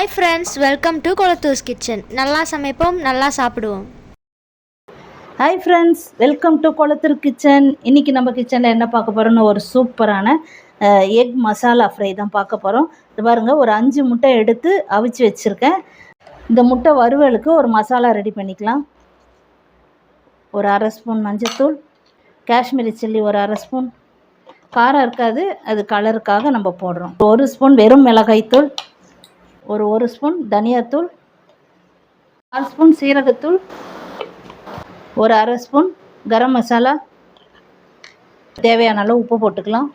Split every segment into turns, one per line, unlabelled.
Hi friends welcome to Kolathur's kitchen நல்லா சமைப்போம் நல்லா சாப்பிடுவோம்.
Hi friends welcome to Kolathur kitchen இன்றைக்கி நம்ம கிச்சனில் என்ன பார்க்க போகிறோம்னு ஒரு சூப்பரான எக் மசாலா ஃப்ரை தான் பார்க்க போகிறோம் இது பாருங்கள் ஒரு அஞ்சு முட்டை எடுத்து அவிச்சு வச்சுருக்கேன். இந்த முட்டை வறுவலுக்கு ஒரு மசாலா ரெடி பண்ணிக்கலாம். ஒரு அரை ஸ்பூன் மஞ்சத்தூள் காஷ்மீரி சில்லி ஒரு அரை ஸ்பூன். காரம் இருக்காது அது கலருக்காக நம்ம போடுறோம். ஒரு ஸ்பூன் வெறும் மிளகாய்த்தூள். ஒரு ஒரு ஸ்பூன் தனியாத்தூள் கால் ஸ்பூன் சீரகத்தூள் ஒரு அரை ஸ்பூன் கரம் மசாலா. தேவையான அளவு உப்பு போட்டுக்கலாம்.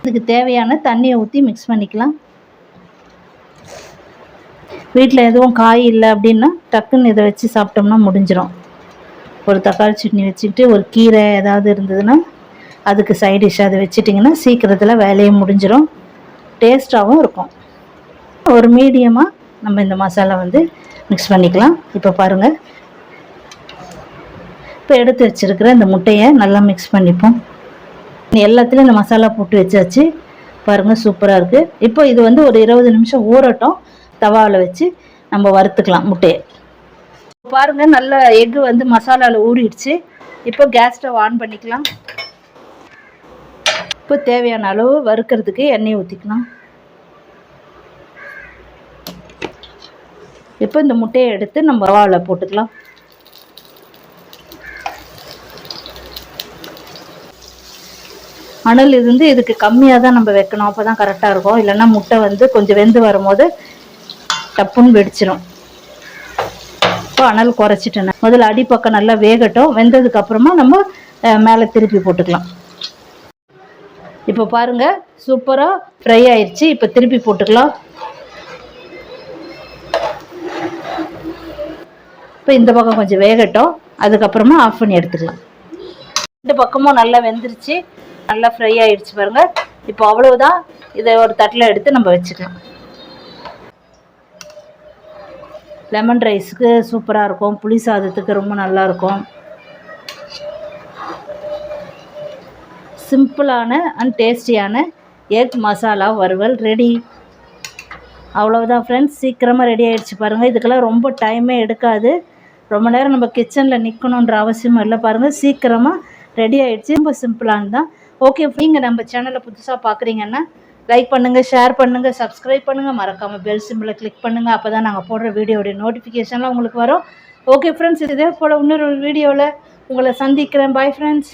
இதுக்கு தேவையான தண்ணியை ஊற்றி மிக்ஸ் பண்ணிக்கலாம். வீட்டில் எதுவும் காய் இல்லை அப்படின்னா டக்குன்னு இதை வச்சு சாப்பிட்டோம்னா முடிஞ்சிடும் ஒரு தக்காளி சட்னி வச்சுக்கிட்டு ஒரு கீரை ஏதாவது இருந்ததுன்னா அதுக்கு சைட் டிஷ் அதை வச்சிட்டிங்கன்னா சீக்கிரத்தில் வேலையை முடிஞ்சிடும் டேஸ்ட்டாகவும் இருக்கும். ஒரு மீடியமாக நம்ம இந்த மசாலா வந்து மிக்ஸ் பண்ணிக்கலாம். இப்போ பாருங்கள் இப்போ எடுத்து வச்சுருக்கிற இந்த முட்டையை நல்லா மிக்ஸ் பண்ணிப்போம். எல்லாத்துலேயும் இந்த மசாலா போட்டு வச்சாச்சு. பாருங்கள் சூப்பராக இருக்குது இப்போ இது வந்து ஒரு இருபது நிமிஷம் ஊறட்டும். தவாவில் வச்சு நம்ம வறுத்துக்கலாம் முட்டையை. பாருங்கள் நல்ல எக்கு வந்து மசாலாவில் ஊறிடுச்சு. இப்போ கேஸ் ஸ்டவ் ஆன் பண்ணிக்கலாம். இப்போ தேவையான அளவு வறுக்கிறதுக்கு எண்ணெய் ஊற்றிக்கலாம் இப்போ இந்த முட்டையை எடுத்து நம்ம ரவாவில் போட்டுக்கலாம். அனல் இருந்து இதுக்கு கம்மியாக தான் நம்ம வைக்கணும். அப்போ தான் கரெக்டாக இருக்கும். இல்லைன்னா முட்டை வந்து கொஞ்சம் வெந்து வரும்போது டப்புன்னு வெடிச்சிடும் இப்போ அனல் குறைச்சிட்டேன். முதல்ல அடிப்பக்கம் நல்லா வேகட்டும். வெந்ததுக்கு அப்புறமா நம்ம மேலே திருப்பி போட்டுக்கலாம். இப்போ பாருங்க சூப்பராக ஃப்ரை ஆயிடுச்சு இப்போ திருப்பி போட்டுக்கலாம். இப்போ இந்த பக்கம் கொஞ்சம் வேகட்டும். அதுக்கப்புறமா ஆஃப் பண்ணி எடுத்துக்கலாம். இந்த பக்கமும் நல்லா வெந்துருச்சு. நல்லா ஃப்ரை ஆயிடுச்சு பாருங்கள் இப்போ அவ்வளவுதான். இதை ஒரு தட்டில் எடுத்து நம்ம வச்சுக்கலாம். லெமன் ரைஸுக்கு சூப்பராக இருக்கும். புளி சாதத்துக்கு ரொம்ப நல்லா சிம்பிளான அண்ட் டேஸ்டியான எக் மசாலா வறுவல் ரெடி அவ்வளோதான் ஃப்ரெண்ட்ஸ் சீக்கிரமாக ரெடி ஆகிடுச்சு பாருங்கள் இதுக்கெல்லாம் ரொம்ப டைமே எடுக்காது. ரொம்ப நேரம் நம்ம கிச்சனில் நிற்கணுன்ற அவசியம் இல்லை பாருங்கள் சீக்கிரமாக ரெடி ஆகிடுச்சு ரொம்ப சிம்பிளானது தான். ஓகே நீங்கள் நம்ம சேனலை புதுசாக பார்க்குறீங்கன்னா லைக் பண்ணுங்கள் ஷேர் பண்ணுங்கள் சப்ஸ்கிரைப் பண்ணுங்கள் மறக்காமல் பெல் சிம்பிளை கிளிக் பண்ணுங்கள் அப்போ தான் நாங்கள் போடுற வீடியோடைய நோட்டிஃபிகேஷன்லாம் உங்களுக்கு வரும். ஓகே ஃப்ரெண்ட்ஸ் இதே போல் இன்னொரு வீடியோவில் உங்களை சந்திக்கிறேன். Bye friends